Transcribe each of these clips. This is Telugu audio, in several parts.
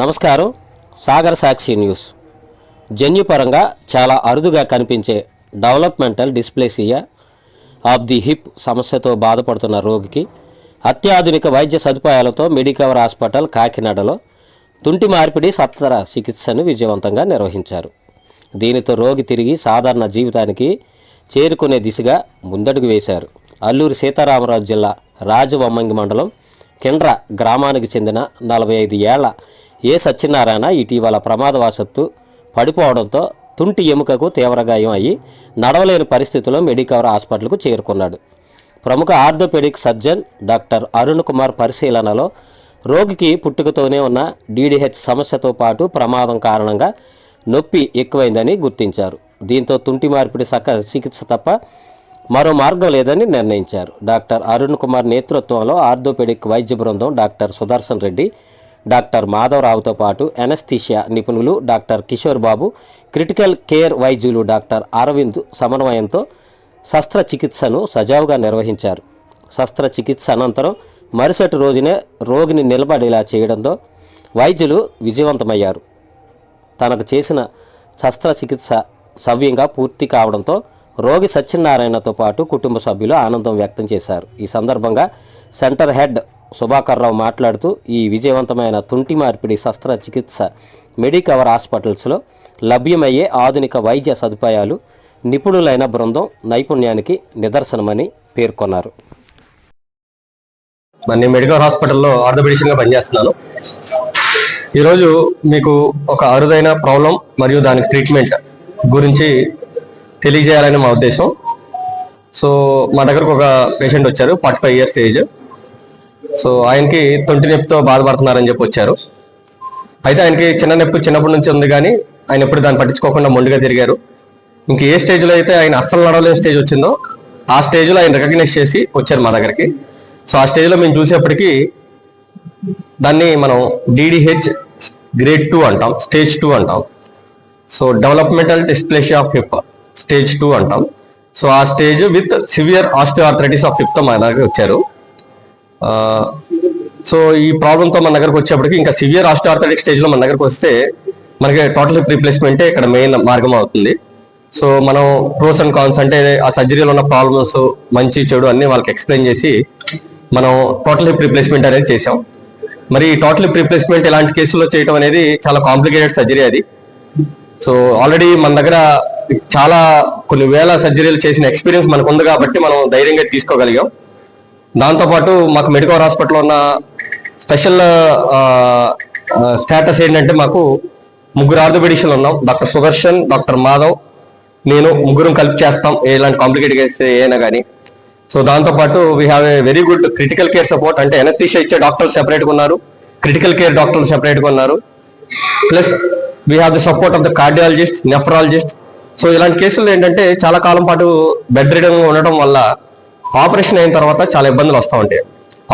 నమస్కారం. సాగర్ సాక్షి న్యూస్. జన్యుపరంగా చాలా అరుదుగా కనిపించే developmental dysplasia of the hip సమస్యతో బాధపడుతున్న రోగికి అత్యాధునిక వైద్య సదుపాయాలతో మెడికవర్ హాస్పిటల్ కాకినాడలో తుంటి మార్పిడి సత్వర చికిత్సను విజయవంతంగా నిర్వహించారు. దీనితో రోగి తిరిగి సాధారణ జీవితానికి చేరుకునే దిశగా ముందడుగు వేశారు. అల్లూరి సీతారామరాజు జిల్లా రాజవమ్మంగి మండలం కిండ్ర గ్రామానికి చెందిన నలభై ఐదు ఏళ్ళ ఏ సత్యనారాయణ ఇటీవల ప్రమాదవశత్తు పడిపోవడంతో తుంటి ఎముకకు తీవ్ర గాయం అయ్యి నడవలేని పరిస్థితిలో మెడికవర్ హాస్పిటల్కు చేరుకున్నాడు. ప్రముఖ orthopaedic surgeon doctor Arun Kumar పరిశీలనలో రోగికి పుట్టుకతోనే ఉన్న డీడీహెచ్ సమస్యతో పాటు ప్రమాదం కారణంగా నొప్పి ఎక్కువైందని గుర్తించారు. దీంతో తుంటి మార్పిడి సక చికిత్స తప్ప మరో మార్గం లేదని నిర్ణయించారు. డాక్టర్ అరుణ్ కుమార్ నేతృత్వంలో ఆర్థోపెడిక్ వైద్య బృందం డాక్టర్ సుదర్శన్ రెడ్డి డాక్టర్ మాధవరావుతో పాటు ఎనస్థీషియా నిపుణులు doctor Kishore Babu critical care వైద్యులు డాక్టర్ అరవింద్ సమన్వయంతో శస్త్రచికిత్సను సజావుగా నిర్వహించారు. శస్త్రచికిత్స అనంతరం మరుసటి రోజునే రోగిని నిలబడేలా చేయడంతో వైద్యులు విజయవంతమయ్యారు. తనకు చేసిన శస్త్రచికిత్స సవ్యంగా పూర్తి కావడంతో రోగి సత్యనారాయణతో పాటు కుటుంబ సభ్యులు ఆనందం వ్యక్తం చేశారు. ఈ సందర్భంగా సెంటర్ హెడ్ సుభాకర్రావు మాట్లాడుతూ ఈ విజయవంతమైన తుంటి మార్పిడి శస్త్రచికిత్స మెడికవర్ హాస్పిటల్స్లో లభ్యమయ్యే ఆధునిక వైద్య సదుపాయాలు నిపుణులైన బృందం నైపుణ్యానికి నిదర్శనమని పేర్కొన్నారు. మరి నేను మెడికల్ హాస్పిటల్లో ఆర్థోపెడిషన్గా పనిచేస్తున్నాను. ఈరోజు మీకు ఒక అరుదైన ప్రాబ్లం మరియు దానికి ట్రీట్మెంట్ గురించి తెలియజేయాలని మా ఉద్దేశం. సో మా దగ్గరకు ఒక పేషెంట్ వచ్చారు forty five years age. So ఆయనకి తొంటి నొప్పితో బాధపడుతున్నారని చెప్పి వచ్చారు. అయితే ఆయనకి చిన్న నొప్పి చిన్నప్పటి నుంచి ఉంది కానీ ఆయన ఎప్పుడు దాన్ని పట్టించుకోకుండా మొండిగా తిరిగారు. ఇంక ఏ స్టేజ్లో అయితే ఆయన అస్సలు నడవలేని స్టేజ్ వచ్చిందో ఆ స్టేజ్లో ఆయన రికగ్నైజ్ చేసి వచ్చారు మా దగ్గరికి. సో ఆ స్టేజ్లో మేము చూసేప్పటికీ దాన్ని మనం డిడిహెచ్ గ్రేడ్ టూ అంటాం స్టేజ్ టూ అంటాం. So developmental dysplasia of hip stage two అంటాం. సో ఆ stage with severe osteoarthritis of హిప్తో మా దగ్గరికి దగ్గర వచ్చారు. సో ఈ ప్రాబ్లంతో మన దగ్గరకు వచ్చేప్పటికి ఇంకా సివియర్ ఆస్టియోఆర్థరైటిక్ స్టేజ్లో మన దగ్గరకు వస్తే మనకి టోటల్ హిప్ రీప్లేస్మెంటే ఇక్కడ మెయిన్ మార్గం అవుతుంది. సో మనం ప్రోస్ అండ్ కాన్స్ అంటే ఆ సర్జరీలో ఉన్న ప్రాబ్లమ్స్ మంచి చెడు అన్ని వాళ్ళకి ఎక్స్ప్లెయిన్ చేసి మనం టోటల్ హిప్ రీప్లేస్మెంట్ అనేది చేసాం మరి టోటల్ హిప్ రీప్లేస్మెంట్ ఇలాంటి కేసుల్లో చేయడం అనేది చాలా కాంప్లికేటెడ్ సర్జరీ అది. సో ఆల్రెడీ మన దగ్గర చాలా కొన్ని వేల సర్జరీలు చేసిన ఎక్స్పీరియన్స్ మనకు ఉంది కాబట్టి మనం ధైర్యంగా తీసుకోగలిగాం. దాంతోపాటు మాకు మెడికల్ హాస్పిటల్లో ఉన్న స్పెషల్ స్టేటస్ ఏంటంటే మాకు ముగ్గురు ఆర్థోపెడిషన్లు ఉన్నాం. డాక్టర్ సుదర్శన్ డాక్టర్ మాధవ్ నేను ముగ్గురం కలిపి చేస్తాం. ఎలాంటి కాంప్లికేట్ కేసు అయినా కానీ. సో దాంతోపాటు we have a very good critical care support అంటే ఎనస్థీషియా ఇచ్చే డాక్టర్లు సెపరేట్గా ఉన్నారు. క్రిటికల్ కేర్ డాక్టర్లు సెపరేట్గా ఉన్నారు. Plus we have the support of the cardiologist nephrologist so ఇలాంటి కేసులు ఏంటంటే చాలా కాలం పాటు బెడ్ రిడన్ ఉండటం వల్ల ఆపరేషన్ అయిన తర్వాత చాలా ఇబ్బందులు వస్తూ ఉంటాయి.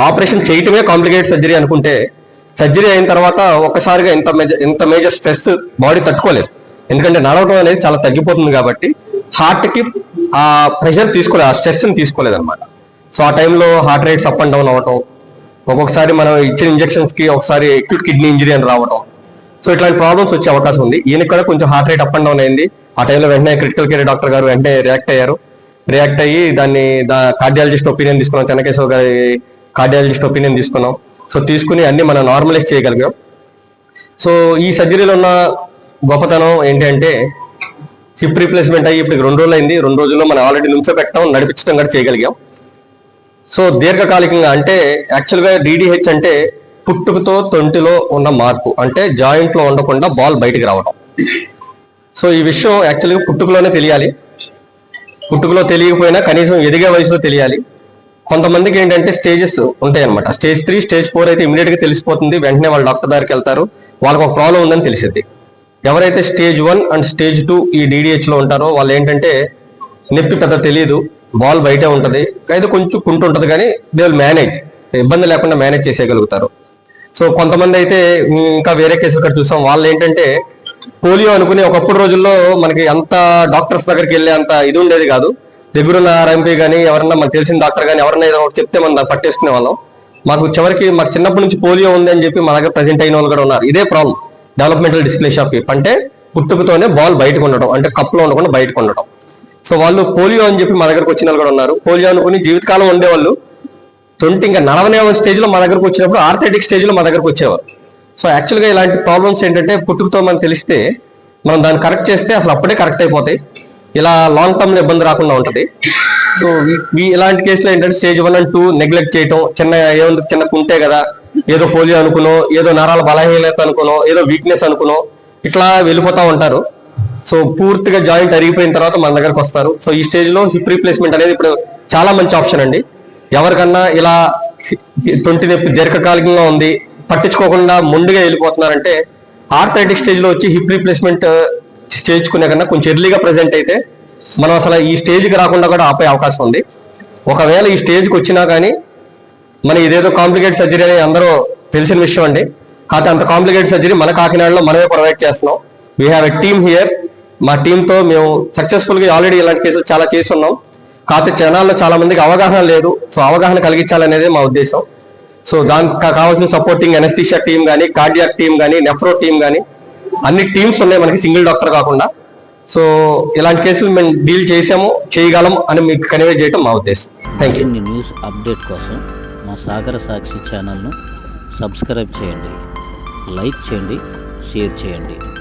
ఆపరేషన్ చేయటమే కాంప్లికేట్ సర్జరీ అనుకుంటే సర్జరీ అయిన తర్వాత ఒక్కసారిగా ఇంత మేజర్ ఇంత మేజర్ స్ట్రెస్ బాడీ తట్టుకోలేదు. ఎందుకంటే నడవడం అనేది చాలా తగ్గిపోతుంది కాబట్టి హార్ట్కి ఆ ప్రెషర్ తీసుకోలేదు ఆ స్ట్రెస్ని తీసుకోలేదు అనమాట సో ఆ టైంలో heart rates up and down అవ్వటం ఒక్కొక్కసారి మనం ఇచ్చిన ఇంజెక్షన్స్కి ఒకసారి ఎక్యూట్ కిడ్నీ ఇంజరీ అని రావటం. సో ఇట్లాంటి ప్రాబ్లమ్స్ వచ్చే అవకాశం ఉంది. ఈయనకి కూడా కొంచెం heart rate up and down అయింది. ఆ టైంలో వెంటనే క్రిటికల్ కేర్ డాక్టర్ గారు వెంటనే రియాక్ట్ అయ్యారు. రియాక్ట్ అయ్యి దాన్ని కార్డియాలజిస్ట్ ఒపీనియన్ తీసుకున్నాం చెన్నకేశ్వర గారి కార్డియాలజిస్ట్ ఒపీనియన్ తీసుకున్నాం. సో తీసుకుని అన్ని మనం నార్మలైజ్ చేయగలిగాం. సో ఈ సర్జరీలో ఉన్న గొప్పతనం ఏంటంటే హిప్ రీప్లేస్మెంట్ అయ్యి ఇప్పుడు రెండు రోజులు అయింది రెండు రోజుల్లో మనం ఆల్రెడీ నుంచో నడిపించడం కూడా చేయగలిగాం. సో దీర్ఘకాలికంగా అంటే యాక్చువల్గా డిడిహెచ్ అంటే పుట్టుకతో తొంటిలో ఉన్న మార్పు అంటే జాయింట్లో ఉండకుండా బాల్ బయటికి రావడం సో ఈ విషయం యాక్చువల్గా పుట్టుకలోనే తెలియాలి. పుట్టుకలో తెలియకపోయినా కనీసం ఎదిగే వయసులో తెలియాలి. కొంతమందికి ఏంటంటే స్టేజెస్ ఉంటాయి అనమాట స్టేజ్ త్రీ స్టేజ్ ఫోర్ అయితే ఇమీడియట్గా తెలిసిపోతుంది. వెంటనే వాళ్ళు డాక్టర్ దగ్గరికి వెళ్తారు. వాళ్ళకి ఒక ప్రాబ్లం ఉందని తెలిసింది ఎవరైతే stage one and stage two ఈ డిడిహెచ్లో ఉంటారో వాళ్ళు ఏంటంటే నొప్పి పెద్ద తెలియదు బాల్ బయటే ఉంటుంది. అయితే కొంచెం కుంటు కానీ దే విల్ మేనేజ్ ఇబ్బంది లేకుండా మేనేజ్ చేసేయగలుగుతారు. సో కొంతమంది అయితే ఇంకా వేరే కేసులు ఇక్కడ చూసాం. వాళ్ళు ఏంటంటే పోలియో అనుకుని ఒకప్పుడు రోజుల్లో మనకి అంత డాక్టర్స్ దగ్గరికి వెళ్ళే అంత ఇది ఉండేది కాదు. దగ్గర ఉన్న ఆర్ఎంపీ కానీ ఎవరన్నా మనకు తెలిసిన డాక్టర్ కానీ ఎవరన్నా ఏదైనా ఒకటి చెప్తే మనం దాన్ని పట్టేసుకునే వాళ్ళం. మాకు చివరికి మాకు చిన్నప్పటి నుంచి పోలియో ఉంది అని చెప్పి మా దగ్గర ప్రజెంట్ అయిన వాళ్ళు కూడా ఉన్నారు. ఇదే ప్రాబ్లం డెవలప్మెంటల్ డిస్ప్లేషియా షాప్ అంటే పుట్టుకతోనే బాల్ బయటకు ఉండడం అంటే కప్పులో ఉండకుండా బయటకు ఉండడం సో వాళ్ళు పోలియో అని చెప్పి మా దగ్గరకు వచ్చిన వాళ్ళు కూడా ఉన్నారు. పోలియో అనుకుని జీవితకాలం ఉండేవాళ్ళు. ట్వంటీ ఇంకా నలభై స్టేజ్లో మా దగ్గరకు వచ్చినప్పుడు ఆర్థెటిక్ స్టేజ్లో మా దగ్గరకు వచ్చేవారు. సో యాక్చువల్గా ఇలాంటి ప్రాబ్లమ్స్ ఏంటంటే పుట్టుకతో మనం తెలిస్తే మనం దాన్ని కరెక్ట్ చేస్తే అసలు అప్పుడే కరెక్ట్ అయిపోతాయి. ఇలా లాంగ్ టర్మ్లో ఇబ్బంది రాకుండా ఉంటుంది. సో ఈ- ఇలాంటి కేసులో ఏంటంటే stage one and two neglect చేయటం చిన్న ఏముంది చిన్న కుంటే కదా ఏదో పోలియో అనుకునో ఏదో నరాల బలహీనత అనుకునో ఏదో వీక్నెస్ అనుకునో ఇట్లా వెళ్ళిపోతూ ఉంటారు. సో పూర్తిగా జాయింట్ అరిగిపోయిన తర్వాత మన దగ్గరకు వస్తారు. సో ఈ స్టేజ్లో హిప్ రీప్లేస్మెంట్ అనేది ఇప్పుడు చాలా మంచి ఆప్షన్ అండి. ఎవరికన్నా ఇలా తొంటి నొప్పి దీర్ఘకాలికంగా ఉంది పట్టించుకోకుండా ముందుగా వెళ్ళిపోతున్నారంటే ఆర్థరైటిక్ స్టేజ్లో వచ్చి హిప్ రీప్లేస్మెంట్ చేయించుకునే కన్నా కొంచెం ఎర్లీగా ప్రజెంట్ అయితే మనం అసలు ఈ స్టేజ్కి రాకుండా కూడా ఆపే అవకాశం ఉంది. ఒకవేళ ఈ స్టేజ్కి వచ్చినా కానీ మన ఇదేదో కాంప్లికేట్ సర్జరీ అని అందరూ తెలిసిన విషయం అండి. కాకపోతే అంత కాంప్లికేట్ సర్జరీ మన కాకినాడలో మనమే ప్రొవైడ్ చేస్తున్నాం. We have a team here మా టీంతో మేము సక్సెస్ఫుల్గా ఆల్రెడీ ఇలాంటి కేసులు చాలా చేస్తున్నాం. కాకపోతే జనాల్లో చాలా మందికి అవగాహన లేదు. సో అవగాహన కలిగించాలనేది మా ఉద్దేశం. సో దానికి కా- కావాల్సిన సపోర్టింగ్ ఎనస్థిషియా టీం కానీ కార్డియాక్ టీం కానీ నెఫ్రో టీం కానీ అన్ని టీమ్స్ ఉన్నాయి మనకి సింగిల్ డాక్టర్ కాకుండా. సో ఇలాంటి కేసులు మేము డీల్ చేసాము చేయగలం అని మీకు కన్వే చేయడం మా ఉద్దేశం. థ్యాంక్ యూ న్యూస్ అప్డేట్ కోసం మా సాగర సాక్షి ఛానల్ను సబ్స్క్రైబ్ చేయండి. లైక్ చేయండి షేర్ చేయండి.